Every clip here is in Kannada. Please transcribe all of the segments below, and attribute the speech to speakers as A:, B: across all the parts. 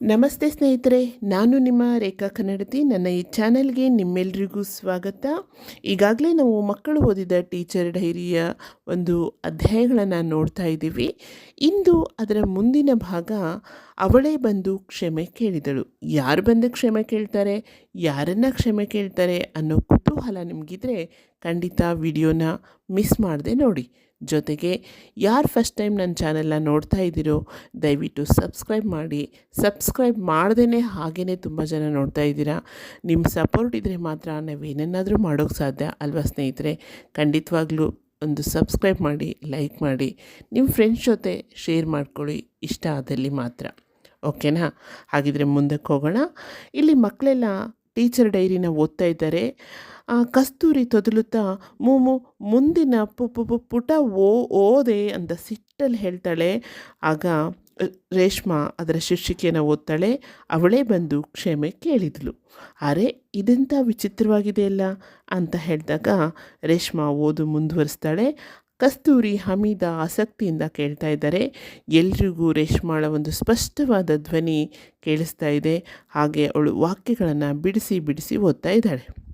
A: ನಮಸ್ತೆ ಸ್ನೇಹಿತರೆ, ನಾನು ನಿಮ್ಮ ರೇಖಾ ಕನ್ನಡತಿ. ನನ್ನ ಈ ಚಾನೆಲ್ಗೆ ನಿಮ್ಮೆಲ್ರಿಗೂ ಸ್ವಾಗತ. ಈಗಾಗಲೇ ನಾವು ಮಕ್ಕಳು ಓದಿದ ಟೀಚರ್ ಡೈರಿಯ ಒಂದು ಅಧ್ಯಾಯಗಳನ್ನು ನೋಡ್ತಾ ಇದ್ದೀವಿ. ಇಂದು ಅದರ ಮುಂದಿನ ಭಾಗ, ಅವಳೇ ಬಂದು ಕ್ಷಮೆ ಕೇಳಿದಳು. ಯಾರು ಬಂದು ಕ್ಷಮೆ ಕೇಳ್ತಾರೆ? ಯಾರನ್ನು ಕ್ಷಮೆ ಕೇಳ್ತಾರೆ ಅನ್ನೋ ಕುತೂಹಲ ನಿಮಗಿದ್ರೆ ಖಂಡಿತ ವಿಡಿಯೋನ ಮಿಸ್ ಮಾಡದೆ ನೋಡಿ. ಜೊತೆಗೆ ಯಾರು ಫಸ್ಟ್ ಟೈಮ್ ನನ್ನ ಚಾನೆಲ್ನ ನೋಡ್ತಾ ಇದ್ದೀರೋ, ದಯವಿಟ್ಟು ಸಬ್ಸ್ಕ್ರೈಬ್ ಮಾಡಿ. ಸಬ್ಸ್ಕ್ರೈಬ್ ಮಾಡದೇ ಹಾಗೇ ತುಂಬ ಜನ ನೋಡ್ತಾ ಇದ್ದೀರಾ. ನಿಮ್ಮ ಸಪೋರ್ಟ್ ಇದ್ದರೆ ಮಾತ್ರ ನಾವೇನನ್ನಾದರೂ ಮಾಡೋಕ್ಕೆ ಸಾಧ್ಯ ಅಲ್ವಾ ಸ್ನೇಹಿತರೆ? ಖಂಡಿತವಾಗ್ಲೂ ಒಂದು ಸಬ್ಸ್ಕ್ರೈಬ್ ಮಾಡಿ ಲೈಕ್ ಮಾಡಿ. ನಿಮ್ಮ ಫ್ರೆಂಡ್ಸ್ ಜೊತೆ ಶೇರ್ ಮಾಡ್ಕೊಳ್ಳಿ, ಇಷ್ಟ ಆದಲ್ಲಿ ಮಾತ್ರ. ಓಕೆನಾ ಹಾಗಿದ್ರೆ ಮುಂದಕ್ಕೆ ಹೋಗೋಣ. ಇಲ್ಲಿ ಮಕ್ಕಳೆಲ್ಲ ಟೀಚರ್ ಡೈರಿನ ಓದ್ತಾ ಇದ್ದಾರೆ. ಆ, ಕಸ್ತೂರಿ ತೊದಲುತ್ತಾ ಮೂಮು ಮುಂದಿನ ಪು ಪು ಪುಟ ಓ ಓದೆ ಅಂತ ಸಿಟ್ಟಲ್ಲಿ ಹೇಳ್ತಾಳೆ. ಆಗ ರೇಷ್ಮಾ ಅದರ ಶೀರ್ಷಿಕೆಯನ್ನು ಓದ್ತಾಳೆ. ಅವಳೇ ಬಂದು ಕ್ಷಮೆ ಕೇಳಿದಳು ಅರೆ ಇದೆಂಥ ವಿಚಿತ್ರವಾಗಿದೆಯಲ್ಲ ಅಂತ ಹೇಳಿದಾಗ ರೇಷ್ಮಾ ಓದು ಮುಂದುವರಿಸ್ತಾಳೆ. ಕಸ್ತೂರಿ ಹಮೀದ ಆಸಕ್ತಿಯಿಂದ ಕೇಳ್ತಾ ಇದ್ದಾರೆ. ಎಲ್ರಿಗೂ ರೇಷ್ಮಾಳ ಒಂದು ಸ್ಪಷ್ಟವಾದ ಧ್ವನಿ ಕೇಳಿಸ್ತಾ ಇದೆ. ಹಾಗೆ ಅವಳು ವಾಕ್ಯಗಳನ್ನು ಬಿಡಿಸಿ ಬಿಡಿಸಿ ಓದ್ತಾ ಇದ್ದಾಳೆ.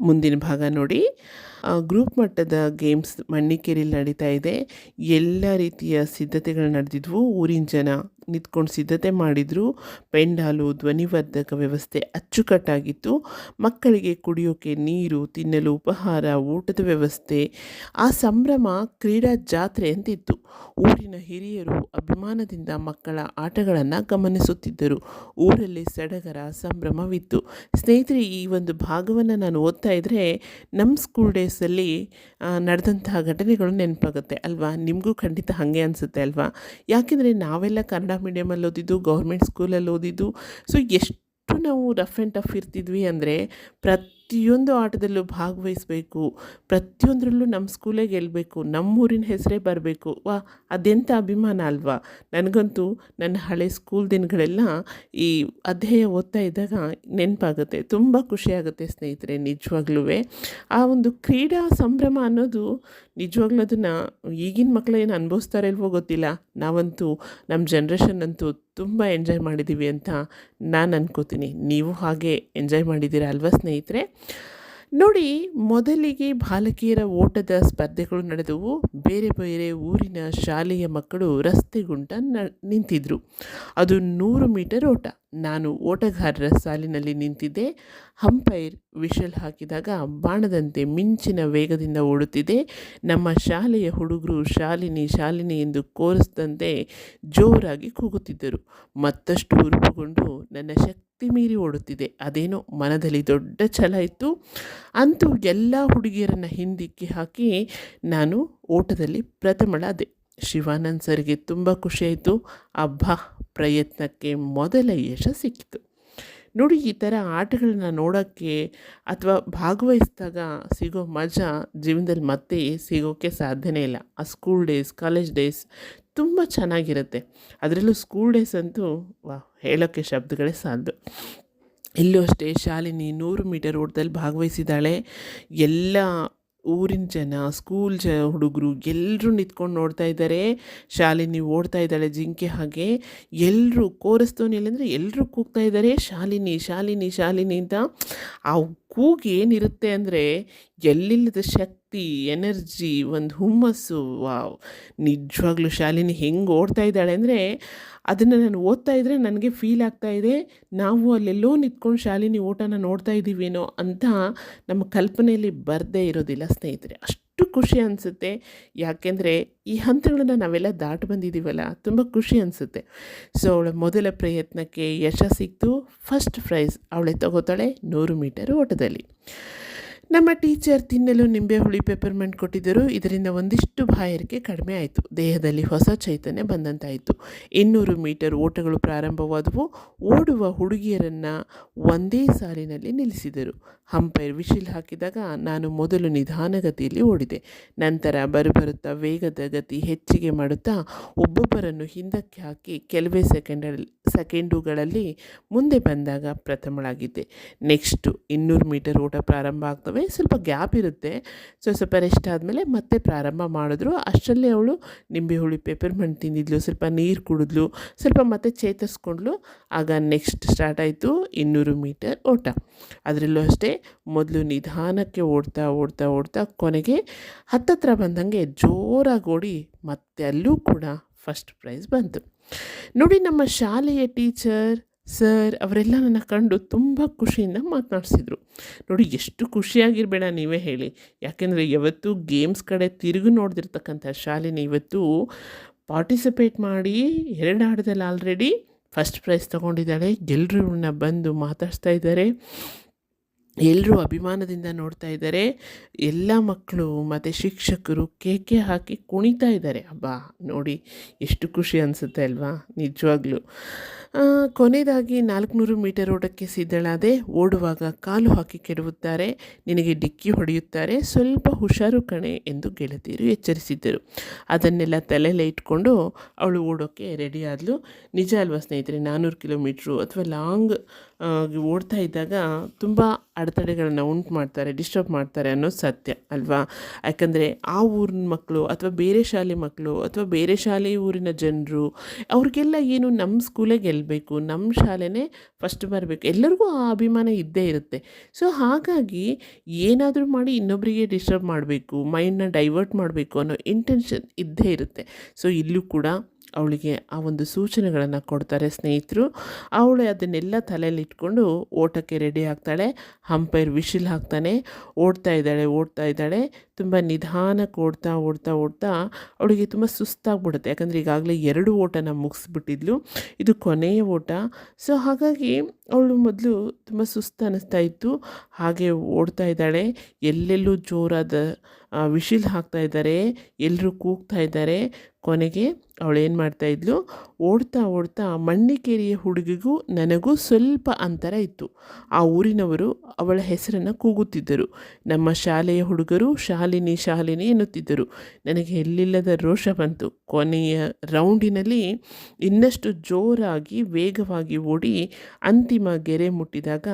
A: ಮುಂದಿನ ಭಾಗ ನೋಡಿ. ಗ್ರೂಪ್ ಮಟ್ಟದ ಗೇಮ್ಸ್ ಮಣ್ಣಿಕೇರಿಯಲ್ಲಿ ನಡೀತಾ ಇದೆ. ಎಲ್ಲ ರೀತಿಯ ಸಿದ್ಧತೆಗಳು ನಡೆದಿದ್ವು. ಊರಿನ ಜನ ನಿಂತ್ಕೊಂಡು ಸಿದ್ಧತೆ ಮಾಡಿದರು. ಪೆಂಡಾಲು ಧ್ವನಿವರ್ಧಕ ವ್ಯವಸ್ಥೆ ಅಚ್ಚುಕಟ್ಟಾಗಿತ್ತು. ಮಕ್ಕಳಿಗೆ ಕುಡಿಯೋಕೆ ನೀರು, ತಿನ್ನಲು ಉಪಹಾರ, ಊಟದ ವ್ಯವಸ್ಥೆ, ಆ ಸಂಭ್ರಮ ಕ್ರೀಡಾ ಜಾತ್ರೆ ಅಂತಿತ್ತು. ಊರಿನ ಹಿರಿಯರು ಅಭಿಮಾನದಿಂದ ಮಕ್ಕಳ ಆಟಗಳನ್ನು ಗಮನಿಸುತ್ತಿದ್ದರು. ಊರಲ್ಲಿ ಸಡಗರ, ಸಂಭ್ರಮವಿತ್ತು. ಸ್ನೇಹಿತರೆ, ಈ ಒಂದು ಭಾಗವನ್ನು ನಾನು ಓದ್ತಾ ಇದ್ದರೆ ನಮ್ಮ ಸ್ಕೂಲ್ ಡೇಸಲ್ಲಿ ನಡೆದಂತಹ ಘಟನೆಗಳು ನೆನಪಾಗುತ್ತೆ ಅಲ್ವಾ? ನಿಮಗೂ ಖಂಡಿತ ಹಾಗೆ ಅನಿಸುತ್ತೆ ಅಲ್ವಾ? ಯಾಕೆಂದರೆ ನಾವೆಲ್ಲ ಕನ್ನಡ ಮೀಡಿಯಮಲ್ಲಿ ಓದಿದ್ದು ಗೌರ್ಮೆಂಟ್ ಸ್ಕೂಲಲ್ಲಿ ಓದಿದ್ದು ಸೊ ಎಷ್ಟು ನಾವು ರಫ್ ಆ್ಯಂಡ್ ಟಫ್ ಇರ್ತಿದ್ವಿ ಅಂದರೆ ಪ್ರತಿಯೊಂದು ಆಟದಲ್ಲೂ ಭಾಗವಹಿಸಬೇಕು. ಪ್ರತಿಯೊಂದರಲ್ಲೂ ನಮ್ಮ ಸ್ಕೂಲೇ ಗೆಲ್ಲಬೇಕು ನಮ್ಮೂರಿನ ಹೆಸರೇ ಬರಬೇಕು. ವಾ ಅದೆಂಥ ಅಭಿಮಾನ ಅಲ್ವಾ? ನನಗಂತೂ ನನ್ನ ಹಳೆ ಸ್ಕೂಲ್ ದಿನಗಳೆಲ್ಲ ಈ ಅಧ್ಯಯ ಓದ್ತಾ ಇದ್ದಾಗ ನೆನಪಾಗುತ್ತೆ. ತುಂಬ ಖುಷಿಯಾಗುತ್ತೆ ಸ್ನೇಹಿತರೆ ನಿಜವಾಗ್ಲೂ ಆ ಒಂದು ಕ್ರೀಡಾ ಸಂಭ್ರಮ ಅನ್ನೋದು ನಿಜವಾಗ್ಲೂ ಅದನ್ನು ಈಗಿನ ಮಕ್ಕಳು ಏನು ಅನುಭವಿಸ್ತಾರೆ ಇಲ್ವೋ ಗೊತ್ತಿಲ್ಲ. ನಾವಂತೂ ನಮ್ಮ ಜನ್ರೇಷನ್ ಅಂತೂ ತುಂಬ ಎಂಜಾಯ್ ಮಾಡಿದ್ದೀವಿ ಅಂತ ನಾನು ಅನ್ಕೋತೀನಿ. ನೀವು ಹಾಗೆ ಎಂಜಾಯ್ ಮಾಡಿದ್ದೀರಾ ಅಲ್ವಾ ಸ್ನೇಹಿತರೆ? ನೋಡಿ, ಮೊದಲಿಗೆ ಬಾಲಕಿಯರ ಓಟದ ಸ್ಪರ್ಧೆಗಳು ನಡೆದವು. ಬೇರೆ ಬೇರೆ ಊರಿನ ಶಾಲೆಯ ಮಕ್ಕಳು ರಸ್ತೆಗುಂಟ ನ ನಿಂತಿದ್ರು. ಅದು ನೂರು ಮೀಟರ್ ಓಟ. ನಾನು ಓಟಗಾರರ ಸಾಲಿನಲ್ಲಿ ನಿಂತಿದ್ದೆ. ಹಂಪೈರ್ ವಿಷಲ್ ಹಾಕಿದಾಗ ಬಾಣದಂತೆ ಮಿಂಚಿನ ವೇಗದಿಂದ ಓಡುತ್ತಿದೆ. ನಮ್ಮ ಶಾಲೆಯ ಹುಡುಗರು ಶಾಲಿನಿ ಶಾಲಿನಿ ಎಂದು ಕೋರಿಸಿದಂತೆ ಜೋರಾಗಿ ಕೂಗುತ್ತಿದ್ದರು. ಮತ್ತಷ್ಟು ಉರುಪುಗೊಂಡು ನನ್ನ ಶಕ್ತಿ ಮೀರಿ ಓಡುತ್ತಿದೆ. ಅದೇನೋ ಮನದಲ್ಲಿ ದೊಡ್ಡ ಛಲ ಇತ್ತು. ಅಂತೂ ಎಲ್ಲ ಹುಡುಗಿಯರನ್ನು ಹಿಂದಿಕ್ಕಿ ಹಾಕಿ ನಾನು ಓಟದಲ್ಲಿ ಪ್ರಥಮಳಾದೆ. ಶಿವಾನಂದ್ ಸರ್ಗೆ ತುಂಬ ಖುಷಿಯಾಯಿತು. ಅಬ್ಬಾ! ಪ್ರಯತ್ನಕ್ಕೆ ಮೊದಲ ಯಶ ಸಿಕ್ಕಿತು. ನೋಡಿ, ಈ ಥರ ಆಟಗಳನ್ನ ನೋಡೋಕ್ಕೆ ಅಥವಾ ಭಾಗವಹಿಸಿದಾಗ ಸಿಗೋ ಮಜಾ ಜೀವನದಲ್ಲಿ ಮತ್ತೆ ಸಿಗೋಕ್ಕೆ ಸಾಧ್ಯನೇ ಇಲ್ಲ. ಆ ಸ್ಕೂಲ್ ಡೇಸ್ ಕಾಲೇಜ್ ಡೇಸ್ ತುಂಬ ಚೆನ್ನಾಗಿರುತ್ತೆ. ಅದರಲ್ಲೂ ಸ್ಕೂಲ್ ಡೇಸ್ ಅಂತೂ ವಾ ಹೇಳೋಕ್ಕೆ ಶಬ್ದಗಳೇ ಸಾಲದು. ಇಲ್ಲೂ ಅಷ್ಟೇ, ಶಾಲಿನಿ ನೂರು ಮೀಟರ್ ಓಟದಲ್ಲಿ ಭಾಗವಹಿಸಿದ್ದಾಳೆ. ಎಲ್ಲ ಊರಿನ ಜನ ಸ್ಕೂಲ್ ಜ ಹುಡುಗರು ಎಲ್ಲರೂ ನಿಂತ್ಕೊಂಡು ನೋಡ್ತಾ ಇದ್ದಾರೆ. ಶಾಲಿನಿ ಓಡ್ತಾ ಇದ್ದಾಳೆ ಜಿಂಕೆ ಹಾಗೆ. ಎಲ್ಲರೂ ಕೋರಸ್ತವನಿಲ್ಲ ಅಂದರೆ ಎಲ್ಲರೂ ಕೂಗ್ತಾ ಇದ್ದಾರೆ. ಶಾಲಿನಿ ಶಾಲಿನಿ ಶಾಲಿನಿ ಅಂತ ಆ ಕೂಗು ಏನಿರುತ್ತೆ ಅಂದರೆ ಎಲ್ಲಿಲ್ಲದ ಶಕ್ತಿ ಎನರ್ಜಿ, ಒಂದು ಹುಮ್ಮಸ್ಸು, ವಾವ್. ನಿಜವಾಗ್ಲೂ ಶಾಲಿನಿ ಹೆಂಗೆ ಓಡ್ತಾ ಇದ್ದಾಳೆ ಅಂದರೆ, ಅದನ್ನು ನಾನು ಓದ್ತಾ ಇದ್ದರೆ ನನಗೆ ಫೀಲ್ ಆಗ್ತಾ ಇದೆ, ನಾವು ಅಲ್ಲೆಲ್ಲೋ ನಿಂತ್ಕೊಂಡು ಶಾಲಿನಿ ಓಟನ ನೋಡ್ತಾ ಇದ್ದೀವೇನೋ ಅಂತ ನಮ್ಮ ಕಲ್ಪನೆಯಲ್ಲಿ ಬರದೇ ಇರೋದಿಲ್ಲ ಸ್ನೇಹಿತರೆ. ಅಷ್ಟು ಖುಷಿ ಅನಿಸುತ್ತೆ. ಯಾಕೆಂದರೆ ಈ ಹಂತಗಳನ್ನು ನಾವೆಲ್ಲ ದಾಟಿ ಬಂದಿದ್ದೀವಲ್ಲ, ತುಂಬ ಖುಷಿ ಅನಿಸುತ್ತೆ. ಸೊ ಅವಳ ಮೊದಲ ಪ್ರಯತ್ನಕ್ಕೆ ಯಶ ಸಿಕ್ತು. ಫಸ್ಟ್ ಪ್ರೈಸ್ ಅವಳೆ ತಗೋತಾಳೆ ನೂರು ಮೀಟರ್ ಓಟದಲ್ಲಿ. ನಮ್ಮ ಟೀಚರ್ ತಿನ್ನಲು ನಿಂಬೆ ಹುಳಿ ಪೆಪ್ಪರ್ಮೆಂಟ್ ಕೊಟ್ಟಿದ್ದರು. ಇದರಿಂದ ಒಂದಿಷ್ಟು ಬಾಯಾರಿಕೆ ಕಡಿಮೆ ಆಯಿತು. ದೇಹದಲ್ಲಿ ಹೊಸ ಚೈತನ್ಯ ಬಂದಂತಾಯಿತು. ಇನ್ನೂರು ಮೀಟರ್ ಓಟಗಳು ಪ್ರಾರಂಭವಾದವು. ಓಡುವ ಹುಡುಗಿಯರನ್ನು ಒಂದೇ ಸಾಲಿನಲ್ಲಿ ನಿಲ್ಲಿಸಿದರು. ಹಂಪೈರ್ ವಿಶಿಲ್ ಹಾಕಿದಾಗ ನಾನು ಮೊದಲು ನಿಧಾನಗತಿಯಲ್ಲಿ ಓಡಿದೆ. ನಂತರ ಬರುಬರುತ್ತಾ ವೇಗದ ಗತಿ ಹೆಚ್ಚಿಗೆ ಮಾಡುತ್ತಾ ಒಬ್ಬೊಬ್ಬರನ್ನು ಹಿಂದಕ್ಕೆ ಹಾಕಿ ಕೆಲವೇ ಸೆಕೆಂಡ್ ಸೆಕೆಂಡುಗಳಲ್ಲಿ ಮುಂದೆ ಬಂದಾಗ ಪ್ರಥಮಳಾಗಿದ್ದೆ. ನೆಕ್ಸ್ಟು ಇನ್ನೂರು ಮೀಟರ್ ಓಟ ಪ್ರಾರಂಭ ಆಗ್ತವೆ. ಸ್ವಲ್ಪ ಗ್ಯಾಪ್ ಇರುತ್ತೆ. ಸೊ ಸ್ವಲ್ಪ ರೆಸ್ಟ್ ಆದಮೇಲೆ ಮತ್ತೆ ಪ್ರಾರಂಭ ಮಾಡಿದ್ರು. ಅಷ್ಟರಲ್ಲೇ ಅವಳು ನಿಂಬೆ ಹುಳಿ ಮಣ್ಣು ತಿಂದಿದ್ಲು. ಸ್ವಲ್ಪ ನೀರು ಕುಡಿದ್ಲು. ಸ್ವಲ್ಪ ಮತ್ತೆ ಚೇತರಿಸ್ಕೊಂಡ್ಲು ಆಗ ನೆಕ್ಸ್ಟ್ ಸ್ಟಾರ್ಟ್ ಆಯಿತು ಇನ್ನೂರು ಮೀಟರ್ ಓಟ. ಅದರಲ್ಲೂ ಅಷ್ಟೇ ಮೊದಲು ನಿಧಾನಕ್ಕೆ ಓಡ್ತಾ ಓಡ್ತಾ ಓಡ್ತಾ ಕೊನೆಗೆ ಹತ್ತತ್ರ ಬಂದಂಗೆ ಜೋರಾಗಿ ಓಡಿ ಮತ್ತೆ ಅಲ್ಲೂ ಕೂಡ ಫಸ್ಟ್ ಪ್ರೈಸ್ ಬಂತು. ನೋಡಿ ನಮ್ಮ ಶಾಲೆಯ ಟೀಚರ್ ಸರ್, ಅವರೆಲ್ಲ ನನ್ನ ಕಂಡು ತುಂಬ ಖುಷಿಯಿಂದ ಮಾತನಾಡಿಸಿದ್ರು. ನೋಡಿ, ಎಷ್ಟು ಖುಷಿಯಾಗಿರಬೇಡ ನೀವೇ ಹೇಳಿ. ಯಾಕೆಂದರೆ ಯಾವತ್ತೂ ಗೇಮ್ಸ್ ಕಡೆ ತಿರುಗಿ ನೋಡ್ದಿರ್ತಕ್ಕಂಥ ಶಾಲೆನ ಇವತ್ತು ಪಾರ್ಟಿಸಿಪೇಟ್ ಮಾಡಿ ಎರಡು ಆಟದಲ್ಲಿ ಆಲ್ರೆಡಿ ಫಸ್ಟ್ ಪ್ರೈಸ್ ತೊಗೊಂಡಿದ್ದಾಳೆ. ಎಲ್ಲರೂ ಬಂದು ಮಾತಾಡಿಸ್ತಾ ಇದ್ದಾರೆ. ಎಲ್ಲರೂ ಅಭಿಮಾನದಿಂದ ನೋಡ್ತಾ ಇದ್ದಾರೆ. ಎಲ್ಲ ಮಕ್ಕಳು, ಮತ್ತು ಶಿಕ್ಷಕರು ಕೇಕೆ ಹಾಕಿ ಕುಣಿತಾ ಇದ್ದಾರೆ. ಅಬ್ಬಾ, ನೋಡಿ, ಎಷ್ಟು ಖುಷಿ ಅನಿಸುತ್ತೆ ಅಲ್ವಾ? ನಿಜವಾಗ್ಲೂ. ಕೊನೆಯದಾಗಿ ನಾಲ್ಕುನೂರು ಮೀಟರ್ ಓಟಕ್ಕೆ ಸಿದ್ಧಳಾದೆ ಓಡುವಾಗ ಕಾಲು ಹಾಕಿ ಕೆಡವುತ್ತಾರೆ. ನಿನಗೆ ಡಿಕ್ಕಿ ಹೊಡೆಯುತ್ತಾರೆ. ಸ್ವಲ್ಪ ಹುಷಾರು ಕಣೆ ಎಂದು ಗೆಳತಿಯರು ಎಚ್ಚರಿಸಿದ್ದರು. ಅದನ್ನೆಲ್ಲ ತಲೆಯಲ್ಲೇ ಇಟ್ಕೊಂಡು ಅವಳು ಓಡೋಕ್ಕೆ ರೆಡಿ ಆದಳು ನಿಜ ಅಲ್ವಾ ಸ್ನೇಹಿತರೆ ನಾನ್ನೂರು ಕಿಲೋಮೀಟ್ರು ಅಥವಾ ಲಾಂಗ್ ಓಡ್ತಾ ಇದ್ದಾಗ ತುಂಬ ಅಡೆತಡೆಗಳನ್ನ ಉಂಟು ಮಾಡ್ತಾರೆ ಡಿಸ್ಟರ್ಬ್ ಮಾಡ್ತಾರೆ ಅನ್ನೋದು ಸತ್ಯ, ಅಲ್ವಾ? ಯಾಕಂದರೆ ಆ ಊರಿನ ಮಕ್ಕಳು ಅಥವಾ ಬೇರೆ ಶಾಲೆ ಮಕ್ಕಳು ಅಥವಾ ಬೇರೆ ಶಾಲೆ ಊರಿನ ಜನರು, ಅವ್ರಿಗೆಲ್ಲ ಏನು ನಮ್ಮ ಸ್ಕೂಲೇ ಗೆಲ್ಲಬೇಕು ನಮ್ಮ ಶಾಲೆನೇ ಫಸ್ಟ್ ಬರಬೇಕು, ಎಲ್ಲರಿಗೂ ಆ ಅಭಿಮಾನ ಇದ್ದೇ ಇರುತ್ತೆ. ಸೊ ಹಾಗಾಗಿ ಏನಾದರೂ ಮಾಡಿ ಇನ್ನೊಬ್ಬರಿಗೆ ಡಿಸ್ಟರ್ಬ್ ಮಾಡಬೇಕು ಮೈಂಡನ್ನ ಡೈವರ್ಟ್ ಮಾಡಬೇಕು ಅನ್ನೋ ಇಂಟೆನ್ಷನ್ ಇದ್ದೇ ಇರುತ್ತೆ. ಸೊ ಇಲ್ಲೂ ಕೂಡ ಅವಳಿಗೆ ಆ ಒಂದು ಸೂಚನೆಗಳನ್ನು ಕೊಡ್ತಾರೆ ಸ್ನೇಹಿತರು. ಅವಳು ಅದನ್ನೆಲ್ಲ ತಲೆಯಲ್ಲಿ ಇಟ್ಕೊಂಡು ಓಟಕ್ಕೆ ರೆಡಿ ಆಗ್ತಾಳೆ. ಹಂಪೈರ್ ವಿಶಿಲ್ ಹಾಕ್ತಾನೆ ಓಡ್ತಾ ಇದ್ದಾಳೆ ಓಡ್ತಾ ಇದ್ದಾಳೆ. ತುಂಬ ನಿಧಾನಕ್ಕೆ ಓಡ್ತಾ ಓಡ್ತಾ ಓಡ್ತಾ ಅವಳಿಗೆ ತುಂಬ ಸುಸ್ತಾಗ್ಬಿಡುತ್ತೆ. ಯಾಕಂದರೆ ಈಗಾಗಲೇ ಎರಡು ಓಟನ ಮುಗಿಸ್ಬಿಟ್ಟಿದ್ಲು. ಇದು ಕೊನೆಯ ಓಟ. ಸೊ ಹಾಗಾಗಿ ಅವಳು ಮೊದಲು ತುಂಬ ಸುಸ್ತು ಅನ್ನಿಸ್ತಾ ಇತ್ತು. ಹಾಗೆ ಓಡ್ತಾ ಇದ್ದಾಳೆ. ಎಲ್ಲೆಲ್ಲೂ ಜೋರಾದ ವಿಶಿಲ್ ಹಾಕ್ತಾ ಇದ್ದಾರೆ. ಎಲ್ಲರೂ ಕೂಗ್ತಾ ಇದ್ದಾರೆ. ಕೊನೆಗೆ ಅವಳು ಏನು ಮಾಡ್ತಾ ಇದ್ಲು? ಓಡ್ತಾ ಓಡ್ತಾ ಮಣ್ಣಿಕೇರಿಯ ಹುಡುಗಿಗೂ ನನಗೂ ಸ್ವಲ್ಪ ಅಂತರ ಇತ್ತು. ಆ ಊರಿನವರು ಅವಳ ಹೆಸರನ್ನು ಕೂಗುತ್ತಿದ್ದರು. ನಮ್ಮ ಶಾಲೆಯ ಹುಡುಗರು ಶಾಲಿನಿ ಶಾಲಿನಿ ಎನ್ನುತ್ತಿದ್ದರು. ನನಗೆ ಎಲ್ಲಿಲ್ಲದ ರೋಷ ಬಂತು. ಕೊನೆಯ ರೌಂಡಿನಲ್ಲಿ ಇನ್ನಷ್ಟು ಜೋರಾಗಿ ವೇಗವಾಗಿ ಓಡಿ ಅಂತಿಮ ಗೆರೆ ಮುಟ್ಟಿದಾಗ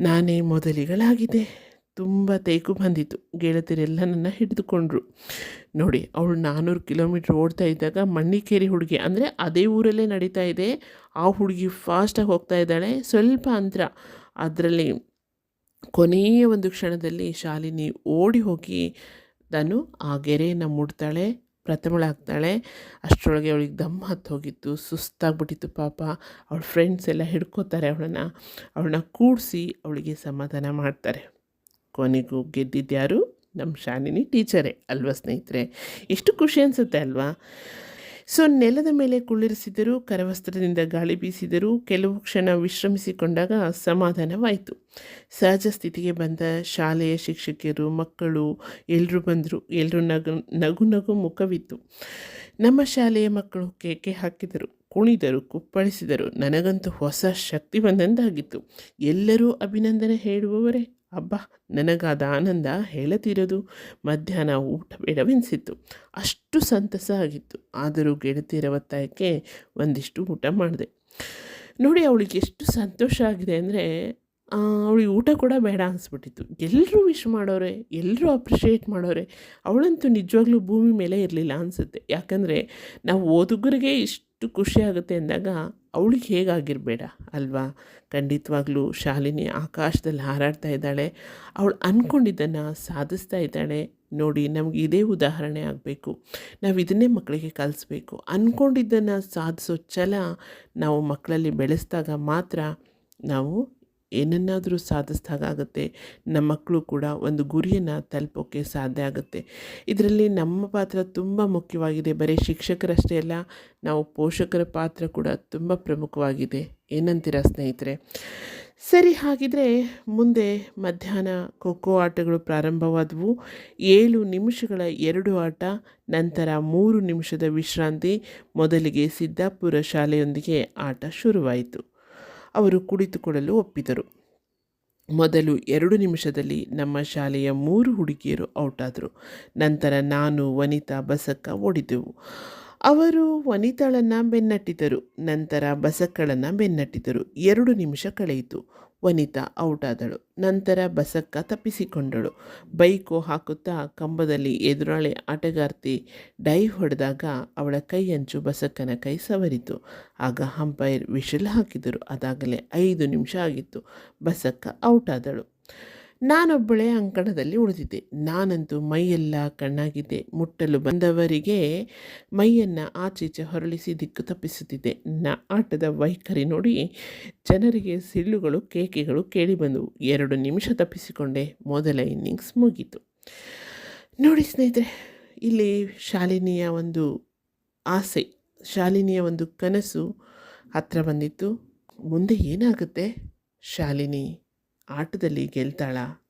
A: ನಾನೇ ಮೊದಲಿಗಳಾಗಿದೆ ತುಂಬ ತೇಕು ಬಂದಿತ್ತು. ಗೆಳತಿಯರೆಲ್ಲ ನನ್ನ ಹಿಡಿದುಕೊಂಡ್ರು. ನೋಡಿ, ಅವಳು ನಾನ್ನೂರು ಕಿಲೋಮೀಟ್ರ್ ಓಡ್ತಾ ಇದ್ದಾಗ ಮಣ್ಣಿಕೇರಿ ಹುಡುಗಿ, ಅಂದರೆ ಅದೇ ಊರಲ್ಲೇ ನಡೀತಾ ಇದೆ, ಆ ಹುಡುಗಿ ಫಾಸ್ಟಾಗಿ ಹೋಗ್ತಾ ಇದ್ದಾಳೆ, ಸ್ವಲ್ಪ ಅಂತರ. ಅದರಲ್ಲಿ ಕೊನೆಯ ಒಂದು ಕ್ಷಣದಲ್ಲಿ ಶಾಲಿನಿ ಓಡಿ ಹೋಗಿ ನಾನು ಆ ಗೆರೆಯನ್ನು ಮುಡ್ತಾಳೆ ಪ್ರಥಮಳಾಗ್ತಾಳೆ. ಅಷ್ಟರೊಳಗೆ ಅವಳಿಗೆ ದಮ್ ಹತ್ತು ಹೋಗಿತ್ತು, ಸುಸ್ತಾಗ್ಬಿಟ್ಟಿತ್ತು ಪಾಪ. ಅವಳ ಫ್ರೆಂಡ್ಸ್ ಎಲ್ಲ ಹಿಡ್ಕೋತಾರೆ ಅವಳನ್ನು. ಅವಳನ್ನ ಕೂಡಿಸಿ ಅವಳಿಗೆ ಸಮಾಧಾನ ಮಾಡ್ತಾರೆ. ಕೊನೆಗೂ ಗೆದ್ದಿದ್ಯಾರು ನಮ್ಮ ಶಾಲಿನಿ ಟೀಚರೇ, ಅಲ್ವಾ ಸ್ನೇಹಿತರೆ? ಎಷ್ಟು ಖುಷಿ ಅನಿಸುತ್ತೆ ಅಲ್ವಾ? ಸೊ, ನೆಲದ ಮೇಲೆ ಕುಳ್ಳಿರಿಸಿದರು, ಕರವಸ್ತ್ರದಿಂದ ಗಾಳಿ ಬೀಸಿದರು, ಕೆಲವು ಕ್ಷಣ ವಿಶ್ರಮಿಸಿಕೊಂಡಾಗ ಸಮಾಧಾನವಾಯಿತು. ಸಹಜ ಸ್ಥಿತಿಗೆ ಬಂದ ಶಾಲೆಯ ಶಿಕ್ಷಕಿಯರು, ಮಕ್ಕಳು ಎಲ್ಲರೂ ಬಂದರು ಎಲ್ಲರೂ ನಗು ನಗು ನಗು ಮುಖವಿತ್ತು. ನಮ್ಮ ಶಾಲೆಯ ಮಕ್ಕಳು ಕೇಕೆ ಹಾಕಿದರು, ಕುಣಿದರು, ಕುಪ್ಪಳಿಸಿದರು. ನನಗಂತೂ ಹೊಸ ಶಕ್ತಿ ಬಂದಂತಾಗಿತ್ತು. ಎಲ್ಲರೂ ಅಭಿನಂದನೆ ಹೇಳುವವರೇ. ಅಬ್ಬಾ, ನನಗಾದ ಆನಂದ ಹೇಳತಿರೋದು? ಮಧ್ಯಾಹ್ನ ಊಟ ಬೇಡವೆನಿಸಿತ್ತು. ಅಷ್ಟು ಸಂತಸ ಆಗಿತ್ತು. ಆದರೂ ಗೆಳತಿಯರ ಒತ್ತಾಯಕ್ಕೆ ಒಂದಿಷ್ಟು ಊಟ ಮಾಡಿದೆ. ನೋಡಿ ಅವಳಿಗೆ ಎಷ್ಟು ಸಂತೋಷ ಆಗಿದೆ ಅಂದರೆ ಅವಳಿಗೆ ಊಟ ಕೂಡ ಬೇಡ ಅನಿಸ್ಬಿಟ್ಟಿತ್ತು. ಎಲ್ಲರೂ ವಿಶ್ ಮಾಡೋರೆ ಎಲ್ಲರೂ ಅಪ್ರಿಷಿಯೇಟ್ ಮಾಡೋರೆ. ಅವಳಂತೂ ನಿಜವಾಗ್ಲೂ ಭೂಮಿ ಮೇಲೆ ಇರಲಿಲ್ಲ ಅನಿಸುತ್ತೆ. ಯಾಕಂದರೆ, ನಾವು ಓದುಗರಿಗೆ ಇಷ್ಟು ಖುಷಿ ಆಗುತ್ತೆ ಅಂದಾಗ ಅವಳಿಗೆ ಹೇಗಾಗಿರಬೇಡ ಅಲ್ವಾ? ಖಂಡಿತವಾಗ್ಲೂ ಶಾಲಿನಿ ಆಕಾಶದಲ್ಲಿ ಹಾರಾಡ್ತಾ ಇದ್ದಾಳೆ. ಅವಳು ಅಂದ್ಕೊಂಡಿದ್ದನ್ನು ಸಾಧಿಸ್ತಾ ಇದ್ದಾಳೆ. ನೋಡಿ, ನಮಗೆ ಇದೇ ಉದಾಹರಣೆ ಆಗಬೇಕು. ನಾವು ಇದನ್ನೇ ಮಕ್ಕಳಿಗೆ ಕಲಿಸ್ಬೇಕು. ಅಂದ್ಕೊಂಡಿದ್ದನ್ನು ಸಾಧಿಸೋ ಛಲ ನಾವು ಮಕ್ಕಳಲ್ಲಿ ಬೆಳೆಸಿದಾಗ ಮಾತ್ರ ನಾವು ಏನನ್ನಾದರೂ ಸಾಧಿಸ್ದಾಗತ್ತೆ ನಮ್ಮ ಮಕ್ಕಳು ಕೂಡ ಒಂದು ಗುರಿಯನ್ನು ತಲುಪೋಕ್ಕೆ ಸಾಧ್ಯ ಆಗುತ್ತೆ. ಇದರಲ್ಲಿ ನಮ್ಮ ಪಾತ್ರ ತುಂಬ ಮುಖ್ಯವಾಗಿದೆ. ಬರೀ ಶಿಕ್ಷಕರಷ್ಟೇ ಅಲ್ಲ, ನಾವು ಪೋಷಕರ ಪಾತ್ರ ಕೂಡ ತುಂಬ ಪ್ರಮುಖವಾಗಿದೆ. ಏನಂತೀರ ಸ್ನೇಹಿತರೆ? ಸರಿ, ಹಾಗಿದ್ರೆ ಮುಂದೆ ಮಧ್ಯಾಹ್ನ ಖೋಖೋ ಆಟಗಳು ಪ್ರಾರಂಭವಾದವು. ಏಳು ನಿಮಿಷಗಳ ಎರಡು ಆಟ, ನಂತರ ಮೂರು ನಿಮಿಷದ ವಿಶ್ರಾಂತಿ, ಮೊದಲಿಗೆ ಸಿದ್ದಾಪುರ ಶಾಲೆಯೊಂದಿಗೆ ಆಟ ಶುರುವಾಯಿತು. ಅವರು ಕುಳಿತುಕೊಳ್ಳಲು ಒಪ್ಪಿದರು. ಮೊದಲು ಎರಡು ನಿಮಿಷದಲ್ಲಿ ನಮ್ಮ ಶಾಲೆಯ ಮೂರು ಹುಡುಗಿಯರು ಔಟಾದರು. ನಂತರ ನಾನು, ವನಿತಾ, ಬಸಕ್ಕ ಓಡಿದೆವು. ಅವರು ವನಿತಾಳನ್ನು ಬೆನ್ನಟ್ಟಿದರು, ನಂತರ ಬಸಕ್ಕಳನ್ನು ಬೆನ್ನಟ್ಟಿದರು. ಎರಡು ನಿಮಿಷ ಕಳೆಯಿತು. ವನಿತಾ ಔಟ್ ಆದಳು. ನಂತರ ಬಸಕ್ಕ ತಪ್ಪಿಸಿಕೊಂಡಳು. ಬೈಕು ಹಾಕುತ್ತಾ ಕಂಬದಲ್ಲಿ ಎದುರಾಳಿ ಆಟಗಾರ್ತಿ ಡೈ ಹೊಡೆದಾಗ ಅವಳ ಕೈಯಂಚು ಬಸಕ್ಕನ ಕೈ ಸವರಿತು. ಆಗ ಅಂಪೈರ್ ವಿಷಲ್ ಹಾಕಿದರು. ಅದಾಗಲೇ ಐದು ನಿಮಿಷ ಆಗಿತ್ತು. ಬಸಕ್ಕ ಔಟ್ ಆದಳು. ನಾನೊಬ್ಬಳೇ ಅಂಕಣದಲ್ಲಿ ಉಳಿದಿದ್ದೆ. ನಾನಂತೂ ಮೈಯೆಲ್ಲ ಕಣ್ಣಾಗಿದ್ದೆ. ಮುಟ್ಟಲು ಬಂದವರಿಗೆ ಮೈಯನ್ನು ಆಚೀಚೆ ಹೊರಳಿಸಿ ದಿಕ್ಕು ತಪ್ಪಿಸುತ್ತಿದ್ದೆ. ನಾ ಆಟದ ವೈಖರಿ ನೋಡಿ ಜನರಿಗೆ ಸಿಳ್ಳುಗಳು, ಕೇಕೆಗಳು ಕೇಳಿಬಂದವು ಎರಡು ನಿಮಿಷ ತಪ್ಪಿಸಿಕೊಂಡೆ. ಮೊದಲ ಇನ್ನಿಂಗ್ಸ್ ಮುಗೀತು. ನೋಡಿ ಸ್ನೇಹಿತರೆ, ಇಲ್ಲಿ ಶಾಲಿನಿಯ ಒಂದು ಆಸೆ, ಶಾಲಿನಿಯ ಒಂದು ಕನಸು ಹತ್ರ ಬಂದಿತ್ತು. ಮುಂದೆ ಏನಾಗುತ್ತೆ? ಶಾಲಿನಿ ಆಟದಲ್ಲಿ ಗೆಲ್ತಾಳಾ?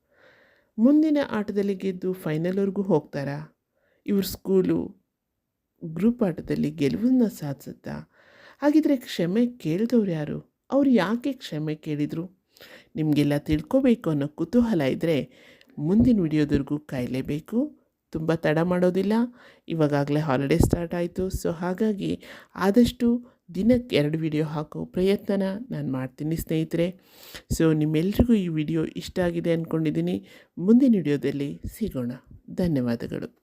A: ಮುಂದಿನ ಆಟದಲ್ಲಿ ಗೆದ್ದು ಫೈನಲ್ವರೆಗೂ ಹೋಗ್ತಾರಾ? ಇವ್ರ ಸ್ಕೂಲು ಗ್ರೂಪ್ ಆಟದಲ್ಲಿ ಗೆಲುವನ್ನ ಸಾಧಿಸುತ್ತಾ? ಹಾಗಿದ್ರೆ ಕ್ಷಮೆ ಕೇಳಿದವ್ರು ಯಾರು? ಅವ್ರು ಯಾಕೆ ಕ್ಷಮೆ ಕೇಳಿದರು? ನಿಮಗೆಲ್ಲ ತಿಳ್ಕೊಬೇಕು ಅನ್ನೋ ಕುತೂಹಲ ಇದ್ದರೆ ಮುಂದಿನ ವಿಡಿಯೋದವರೆಗೂ ಕಾಯಲೇಬೇಕು. ತುಂಬ ತಡ ಮಾಡೋದಿಲ್ಲ. ಇವಾಗಾಗಲೇ ಹಾಲಿಡೇ ಸ್ಟಾರ್ಟ್ ಆಯಿತು. ಸೊ ಹಾಗಾಗಿ ಆದಷ್ಟು ದಿನಕ್ಕೆ ಎರಡು ವಿಡಿಯೋ ಹಾಕೋ ಪ್ರಯತ್ನ ನಾನು ಮಾಡ್ತೀನಿ, ಸ್ನೇಹಿತರೆ. ಸೊ ನಿಮ್ಮೆಲ್ರಿಗೂ ಈ ವಿಡಿಯೋ ಇಷ್ಟ ಆಗಿದೆ ಅಂದ್ಕೊಂಡಿದ್ದೀನಿ ಮುಂದಿನ ವಿಡಿಯೋದಲ್ಲಿ ಸಿಗೋಣ. ಧನ್ಯವಾದಗಳು.